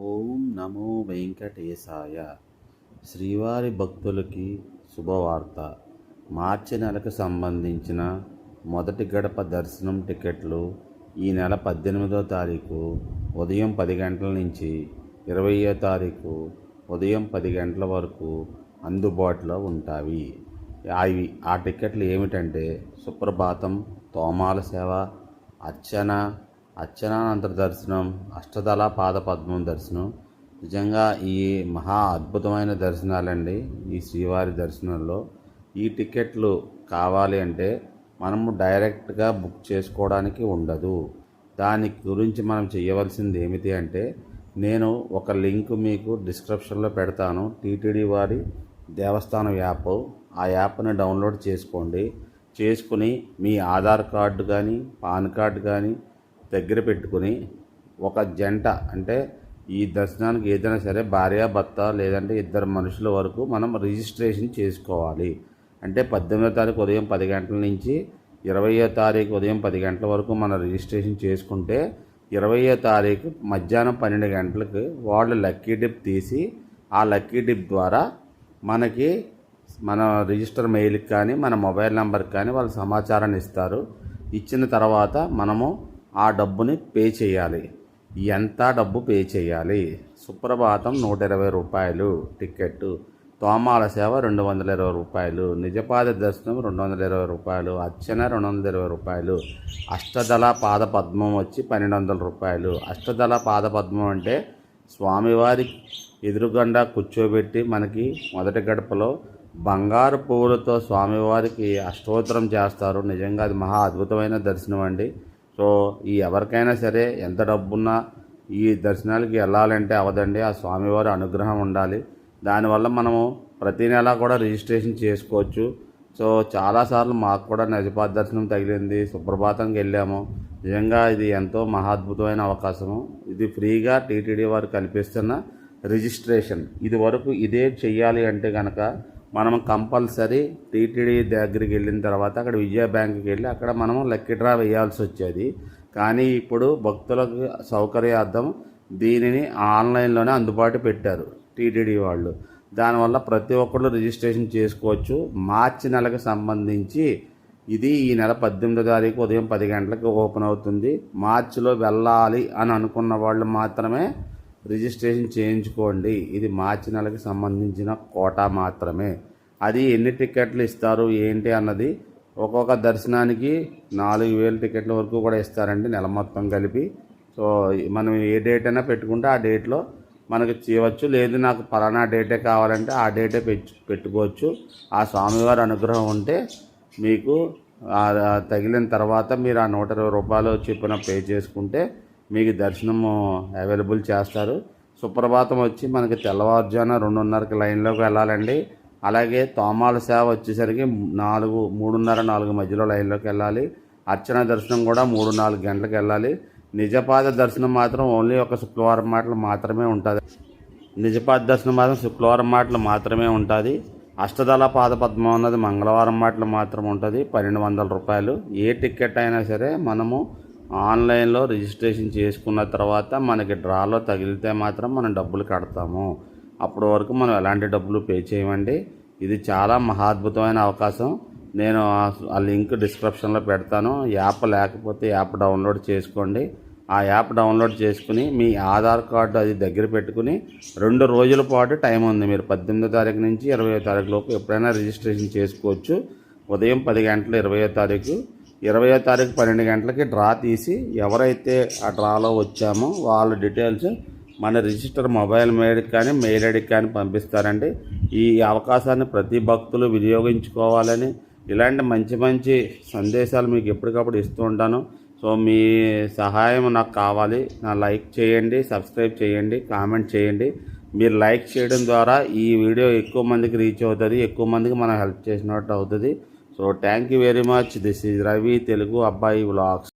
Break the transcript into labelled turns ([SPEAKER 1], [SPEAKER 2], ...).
[SPEAKER 1] ఓం నమో వెంకటేశాయ. శ్రీవారి భక్తులకి శుభవార్త. మార్చి నెలకు సంబంధించిన మొదటి గడప దర్శనం టికెట్లు ఈ నెల పద్దెనిమిదో తారీఖు ఉదయం పది గంటల నుంచి ఇరవయో తారీఖు ఉదయం పది గంటల వరకు అందుబాటులో ఉంటాయి. అవి ఆ టికెట్లు ఏమిటంటే సుప్రభాతం తోమాల సేవ అర్చన అర్చనానంతర దర్శనం అష్టదళ పాదపద్మం దర్శనం. నిజంగా ఈ మహా అద్భుతమైన దర్శనాలండి ఈ శ్రీవారి దర్శనంలో. ఈ టికెట్లు కావాలి అంటే మనము డైరెక్ట్గా బుక్ చేసుకోవడానికి ఉండదు. దాని గురించి మనం చేయవలసింది ఏమిటి అంటే నేను ఒక లింక్ మీకు డిస్క్రిప్షన్లో పెడతాను. టీటీడీ వారి దేవస్థానం యాప్. ఆ యాప్ని డౌన్లోడ్ చేసుకోండి. చేసుకుని మీ ఆధార్ కార్డు కానీ పాన్ కార్డు కానీ దగ్గర పెట్టుకుని ఒక జంట అంటే ఈ దర్శనానికి ఏదైనా సరే భార్య భర్త లేదంటే ఇద్దరు మనుషుల వరకు మనం రిజిస్ట్రేషన్ చేసుకోవాలి. అంటే పద్దెనిమిదో తారీఖు ఉదయం పది గంటల నుంచి ఇరవయో తారీఖు ఉదయం పది గంటల వరకు మనం రిజిస్ట్రేషన్ చేసుకుంటే ఇరవయో తారీఖు మధ్యాహ్నం పన్నెండు గంటలకు వాళ్ళు లక్కీ డిప్ తీసి ఆ లక్కీ డిప్ ద్వారా మనకి మన రిజిస్టర్ మెయిల్కి కానీ మన మొబైల్ నెంబర్కి కానీ వాళ్ళు సమాచారాన్ని ఇస్తారు. ఇచ్చిన తర్వాత మనము ఆ డబ్బుని పే చేయాలి. ఎంత డబ్బు పే చేయాలి? సుప్రభాతం నూట ఇరవై రూపాయలు. టికెట్ తోమాల సేవ రెండు వందల ఇరవై రూపాయలు. నిజపాద దర్శనం రెండు వందల ఇరవై రూపాయలు. అర్చన రెండు వందల ఇరవై రూపాయలు. అష్టదళ పాద పద్మం వచ్చి పన్నెండు వందల రూపాయలు. అష్టదళ పాద పద్మం అంటే స్వామివారి ఎదురుగండ కూర్చోబెట్టి మనకి మొదటి గడపలో బంగారు పువ్వులతో స్వామివారికి అష్టోత్తరం చేస్తారు. నిజంగా అది మహా అద్భుతమైన దర్శనం అండి. సో ఈ ఎవరికైనా సరే ఎంత డబ్బున్నా ఈ దర్శనాలకి వెళ్ళాలంటే అవదండి. ఆ స్వామివారి అనుగ్రహం ఉండాలి. దానివల్ల మనము ప్రతి నెల కూడా రిజిస్ట్రేషన్ చేసుకోవచ్చు. సో చాలాసార్లు మాకు కూడా నిజపాత దర్శనం తగిలింది. సుప్రభాతంకి వెళ్ళాము. నిజంగా ఇది ఎంతో మహాద్భుతమైన అవకాశము. ఇది ఫ్రీగా టీటీడీ వారు కల్పిస్తున్న రిజిస్ట్రేషన్. ఇది వరకు ఇదే చెయ్యాలి అంటే కనుక మనం కంపల్సరీ టీటీడీ దగ్గరికి వెళ్ళిన తర్వాత అక్కడ విజయ బ్యాంకుకి వెళ్ళి అక్కడ మనం లక్కీ డ్రా వేయాల్సి వచ్చేది. కానీ ఇప్పుడు భక్తులకు సౌకర్యార్థం దీనిని ఆన్లైన్లోనే అందుబాటు పెట్టారు టీటీడీ వాళ్ళు. దానివల్ల ప్రతి ఒక్కళ్ళు రిజిస్ట్రేషన్ చేసుకోవచ్చు. మార్చి నెలకు సంబంధించి ఇది ఈ నెల పద్దెనిమిదో తారీఖు ఉదయం పది గంటలకు ఓపెన్ అవుతుంది. మార్చిలో వెళ్ళాలి అని అనుకున్న వాళ్ళు మాత్రమే రిజిస్ట్రేషన్ చేయించుకోండి. ఇది మార్చి నెలకి సంబంధించిన కోటా మాత్రమే. అది ఎన్ని టికెట్లు ఇస్తారు ఏంటి అన్నది ఒక్కొక్క దర్శనానికి నాలుగు వేల టికెట్ల వరకు కూడా ఇస్తారండి నెల మొత్తం కలిపి. సో మనం ఏ డేట్ అయినా పెట్టుకుంటే ఆ డేట్లో మనకి చేయవచ్చు. లేదు నాకు పలానా డేటే కావాలంటే ఆ డేటే పెట్టు పెట్టుకోవచ్చు. ఆ స్వామివారి అనుగ్రహం ఉంటే మీకు తగిలిన తర్వాత మీరు ఆ నూట ఇరవై రూపాయలు చెప్పిన పే చేసుకుంటే మీకు దర్శనము అవైలబుల్ చేస్తారు. సుప్రభాతం వచ్చి మనకి తెల్లవారుజామున రెండున్నరకి లైన్లోకి వెళ్ళాలండి. అలాగే తోమాల సేవ వచ్చేసరికి నాలుగు మూడున్నర నాలుగు మధ్యలో లైన్లోకి వెళ్ళాలి. అర్చన దర్శనం కూడా మూడు నాలుగు గంటలకు వెళ్ళాలి. నిజపాద దర్శనం మాత్రం ఓన్లీ ఒక శుక్రవారం మాటలు మాత్రమే ఉంటుంది. నిజపాద దర్శనం మాత్రం శుక్రవారం మాటలు మాత్రమే ఉంటుంది. అష్టదళ పాదపద్మం అన్నది మంగళవారం మాటలు మాత్రం ఉంటుంది. పన్నెండు వందల రూపాయలు. ఏ టికెట్ అయినా సరే మనము ఆన్లైన్లో రిజిస్ట్రేషన్ చేసుకున్న తర్వాత మనకి డ్రాలో తగిలితే మాత్రం మనం డబ్బులు కడతాము. అప్పటి వరకు మనం ఎలాంటి డబ్బులు పే చేయమండి? ఇది చాలా మహాద్భుతమైన అవకాశం. నేను ఆ లింక్ డిస్క్రిప్షన్లో పెడతాను. యాప్ లేకపోతే యాప్ డౌన్లోడ్ చేసుకోండి. ఆ యాప్ డౌన్లోడ్ చేసుకుని మీ ఆధార్ కార్డు అది దగ్గర పెట్టుకుని రెండు రోజుల పాటు టైం ఉంది. మీరు పద్దెనిమిదో తారీఖు నుంచి ఇరవయో తారీఖు లోపు ఎప్పుడైనా రిజిస్ట్రేషన్ చేసుకోవచ్చు. ఉదయం పది గంటల ఇరవయో తారీఖు ఇరవయో తారీఖు పన్నెండు గంటలకి డ్రా తీసి ఎవరైతే ఆ డ్రాలో వచ్చామో వాళ్ళ డీటెయిల్స్ మన రిజిస్టర్ మొబైల్ మెయిడ్ కానీ మెయిల్ ఐడికి కానీ పంపిస్తారండి. ఈ అవకాశాన్ని ప్రతి భక్తులు వినియోగించుకోవాలని ఇలాంటి మంచి మంచి సందేశాలు మీకు ఎప్పటికప్పుడు ఇస్తూ ఉంటాను. సో మీ సహాయం నాకు కావాలి. నా లైక్ చేయండి సబ్స్క్రైబ్ చేయండి కామెంట్ చేయండి. మీరు లైక్ చేయడం ద్వారా ఈ వీడియో ఎక్కువ మందికి రీచ్ అవుతుంది ఎక్కువ మందికి మనం హెల్ప్ చేసినట్టు అవుతుంది. So thank you very much this is Ravi Telugu అబ్బాయి వ్లాగ్స్